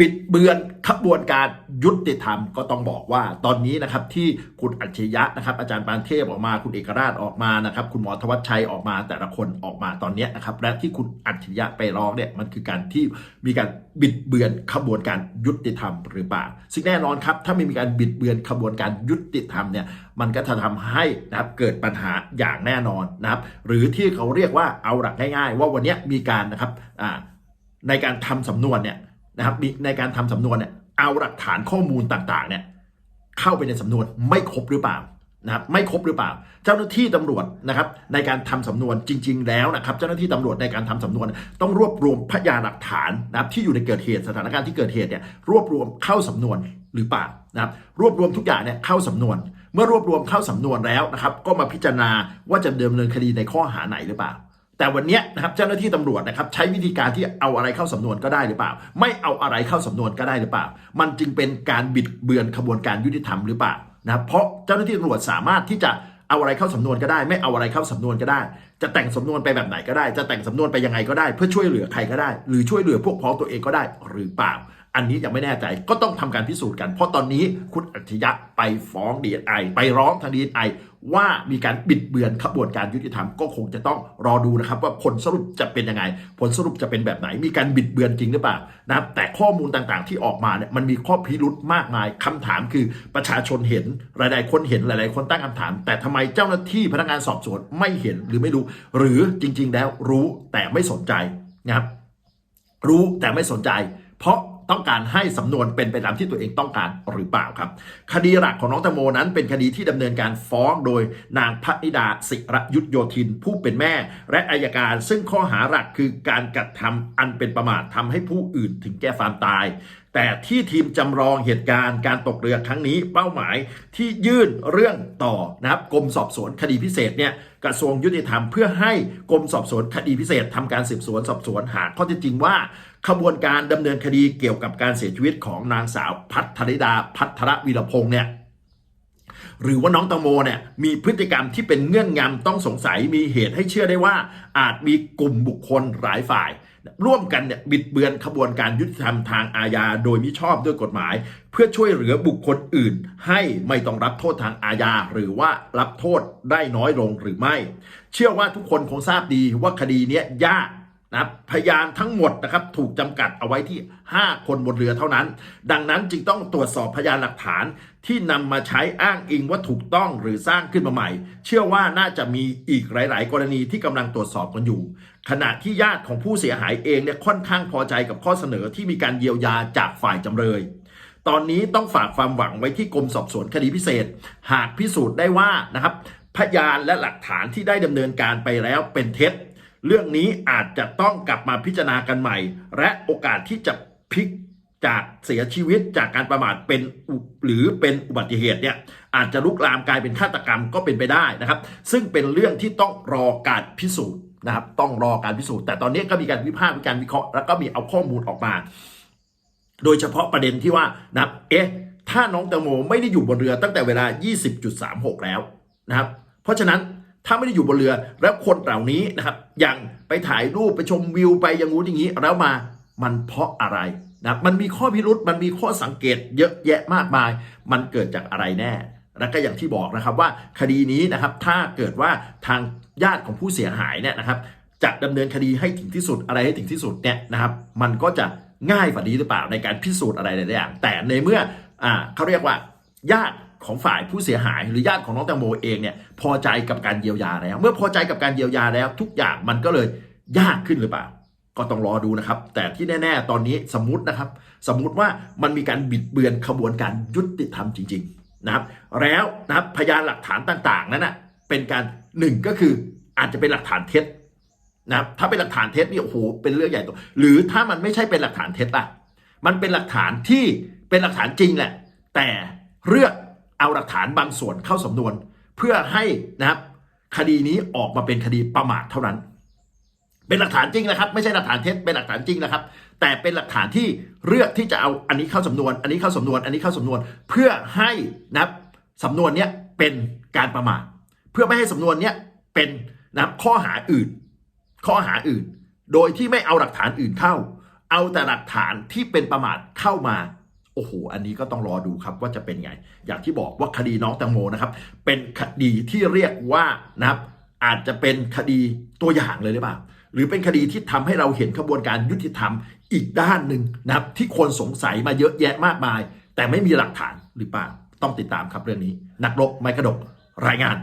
บิดเบือนขบวนการยุติธรรมก็ต้องบอกว่า ตอนนี้นะครับที่คุณอัจฉริยะนะครับอาจารย์ปานเทพออกมาคุณเอกราชออกมานะครับ คุณหมอธวัชชัยออกมาแต่ละคนออกมาตอนนี้นะครับและที่คุณอัจฉริยะไปร้องเนี่ยมันคือการที่มีการบิดเบือนขบวนการยุติธรรมหรือเปล่าซึ่งแน่นอนครับถ้าไม่มีการบิดเบือนขบวนการยุติธรรมเนี่ยมันก็จะทำให้นะครับเกิดปัญหาอย่างแน่นอนนะครับ หรือที่เขาเรียกว่าเอาหลักง่าย ๆ ว่าวันนี้มีการนะครับในการทำสำนวนเนี่ย นะครับในการทำสำนวนเนี่ยเอาหลักฐานข้อมูลต่างๆเนี่ยเข้าไปในสำนวนไม่ครบหรือเปล่านะครับไม่ครบหรือเปล่า เจ้าหน้าที่ตำรวจนะครับในการทำสำนวนจริง ๆ แล้วนะครับ เจ้าหน้าที่ตำรวจในการทำสำนวน ต้องรวบรวมพยานหลักฐานนะครับที่อยู่ในเกิดเหตุสถานการณ์ที่เกิดเหตุเนี่ยรวบรวมเข้าสำนวนหรือเปล่านะครับรวบรวมทุกอย่างเนี่ยเข้าสำนวน เมื่อรวบรวมเข้าสำนวนแล้วนะครับ ก็มาพิจารณาว่าจะดำเนินคดีในข้อหาไหนหรือเปล่า แต่วันนี้นะครับเจ้าหน้าที่ตำรวจนะครับใช้วิธีการที่เอาอะไรเข้าสำนวนก็ได้หรือเปล่า ไม่เอาอะไรเข้าสำนวนก็ได้หรือเปล่า มันจึงเป็นการบิดเบือนขบวนการยุติธรรมหรือเปล่านะครับเพราะเจ้าหน้าที่ตำรวจสามารถที่จะเอาอะไรเข้าสำนวนก็ได้ ไม่เอาอะไรเข้าสำนวนก็ได้ จะแต่งสำนวนไปแบบไหนก็ได้ จะแต่งสำนวนไปยังไงก็ได้ เพื่อช่วยเหลือใครก็ได้ หรือช่วยเหลือพวกพ้องตัวเองก็ได้หรือเปล่า อันนี้ยังไม่แน่ใจก็ต้องทำการพิสูจน์กัน เพราะตอนนี้คุณอัจฉริยะไปฟ้องดีไอไปร้องทางดีไอว่ามีการบิดเบือนขบวนการยุติธรรม ก็คงจะต้องรอดูนะครับ ว่าผลสรุปจะเป็นยังไง ผลสรุปจะเป็นแบบไหน มีการบิดเบือนจริงหรือเปล่านะครับแต่ข้อมูลต่างๆ ที่ออกมาเนี่ยมันมีข้อพิรุธมากมายคำถามคือประชาชนเห็นหลายๆคนเห็นหลาย ๆ คนตั้งคำถาม แต่ทำไมเจ้าหน้าที่พนักงานสอบสวนไม่เห็นหรือไม่รู้ หรือจริง ๆ แล้วรู้แต่ไม่สนใจนะครับรู้แต่ไม่สนใจ เพราะ ต้องการให้สำนวนเป็นไปตามที่ตัวเองต้องการหรือเปล่าครับ คดีหลักของน้องแตงโมนั้นเป็นคดีที่ดำเนินการฟ้องโดยนางพนิดาศิระยุทธโยธินผู้เป็นแม่ และอายการซึ่งข้อหาหลักคือการกระทำอันเป็นประมาททำให้ผู้อื่นถึงแก่ความตาย แต่ที่ทีมจำลองเหตุการณ์การตกเรือครั้งนี้เป้าหมายที่ยื่นเรื่องต่อนะครับกรมสอบสวนคดีพิเศษเนี่ยกระทรวงยุติธรรมเพื่อให้กรมสอบสวนคดีพิเศษทำการสืบสวนสอบสวนหาข้อเท็จจริงว่าขบวนการดำเนินคดีเกี่ยวกับการเสียชีวิตของนางสาวพัทรดาพัทรวีรพงษ์เนี่ยหรือว่าน้องตังโมเนี่ยมีพฤติกรรมที่เป็นเงื่อนงำต้องสงสัยมีเหตุให้เชื่อได้ว่า อาจมีกลุ่มบุคคลหลายฝ่าย ร่วมกันเนี่ยบิดเบือนขบวนการยุติธรรมทางอาญาโดยมิชอบด้วยกฎหมาย เพื่อช่วยเหลือบุคคลอื่น ให้ไม่ต้องรับโทษทางอาญาหรือว่ารับโทษได้น้อยลงหรือไม่ เชื่อว่าทุกคนคงทราบดีว่าคดีนี้ยาก นะพยานทั้งหมดนะครับถูกจำกัดเอาไว้ที่ 5 คนบนเรือเท่านั้น ดังนั้นจึงต้องตรวจสอบพยานหลักฐานที่นำมาใช้อ้างอิงว่าถูกต้องหรือสร้างขึ้นมาใหม่ เชื่อว่าน่าจะมีอีกหลาย ๆ กรณีที่กำลังตรวจสอบกันอยู่ ขณะที่ญาติของผู้เสียหายเองเนี่ยค่อนข้างพอใจกับข้อเสนอที่มีการเยียวยาจากฝ่ายจำเลย ตอนนี้ต้องฝากความหวังไว้ที่กรมสอบสวนคดีพิเศษ หากพิสูจน์ได้ว่านะครับพยานและหลักฐานที่ได้ดำเนินการไปแล้วเป็นเท็จ เรื่องนี้อาจจะต้องกลับมาพิจารณากันใหม่ และโอกาสที่จะพลิกจากเสียชีวิตจากการประมาทเป็นหรือเป็นอุบัติเหตุเนี่ยอาจจะลุกลามกลายเป็นฆาตกรรมก็เป็นไปได้นะครับ ซึ่งเป็นเรื่องที่ต้องรอการพิสูจน์นะครับ ต้องรอการพิสูจน์ แต่ตอนนี้ก็มีการวิพากษ์มีการวิเคราะห์แล้วก็มีเอาข้อมูลออกมา โดยเฉพาะประเด็นที่ว่านะเอ๊ะถ้าน้องแตงโมไม่ได้อยู่บนเรือตั้งแต่เวลา 20.36 แล้วนะครับ เพราะฉะนั้น ถ้าไม่ได้อยู่บนเรือ แล้วคนเหล่านี้นะครับยังไปถ่ายรูปไปชมวิวไปอย่างงู้นอย่างนี้ แล้วมามันเพราะอะไรนะมันมีข้อพิรุษมันมีข้อสังเกตเยอะแยะมากมาย มันเกิดจากอะไรแน่แล้วก็อย่างที่บอกนะครับว่าคดีนี้นะครับถ้าเกิดว่าทางญาติของผู้เสียหายเนี่ยนะครับจะดำเนินคดีให้ถึงที่สุดอะไรให้ถึงที่สุดเนี่ยนะครับ มันก็จะง่ายกว่านี้หรือเปล่าในการพิสูจน์อะไรหลายอย่าง แต่ในเมื่ออ่าเขาเรียกว่าญาติ ของฝ่ายผู้เสียหายหรือญาติของน้องแตงโมเองเนี่ยพอใจกับการเยียวยาแล้ว เมื่อพอใจกับการเยียวยาแล้ว ทุกอย่างมันก็เลยยากขึ้นหรือเปล่า ก็ต้องรอดูนะครับ แต่ที่แน่ ๆ ตอนนี้สมมตินะครับ สมมุติว่ามันมีการบิดเบือนขบวนการยุติธรรมจริง ๆนะครับ แล้วนะครับพยานหลักฐานต่างๆนั้นนะเป็นการหนึ่งก็คืออาจจะเป็นหลักฐานเท็จนะครับถ้าเป็นหลักฐานเท็จนี่โอ้โหเป็นเรื่องใหญ่โตหรือถ้ามันไม่ใช่เป็นหลักฐานเท็จล่ะ มันเป็นหลักฐานที่เป็นหลักฐานจริงแหละ แต่เลือก เอาหลักฐานบางส่วนเข้าสำนวน เพื่อให้นะครับ คดีนี้ออกมาเป็นคดีประมาทเท่านั้น เป็นหลักฐานจริงนะครับ ไม่ใช่หลักฐานเท็จเป็นหลักฐานจริงนะครับ แต่เป็นหลักฐานที่เลือกที่จะเอาอันนี้เข้าสำนวน อันนี้เข้าสำนวน อันนี้เข้าสำนวน เพื่อให้นะครับสำนวนเนี้ยเป็นการประมาทเพื่อไม่ให้สำนวนเนี้ยเป็นนะครับข้อหาอื่น ข้อหาอื่น โดยที่ไม่เอาหลักฐานอื่นเข้า เอาแต่หลักฐานที่เป็นประมาทเข้ามา โอ้โห อันนี้ก็ต้องรอดูครับว่าจะเป็นไง อย่างที่บอกว่าคดีน้องแตงโมนะครับ เป็นคดีที่เรียกว่านะครับ อาจจะเป็นคดีตัวอย่างเลยหรือเปล่า หรือเป็นคดีที่ทำให้เราเห็นขบวนการยุติธรรมอีกด้านหนึ่งนะครับ ที่คนสงสัยมาเยอะแยะมากมาย แต่ไม่มีหลักฐานหรือเปล่า ต้องติดตามครับเรื่องนี้ นักรบไม่กระดกรายงาน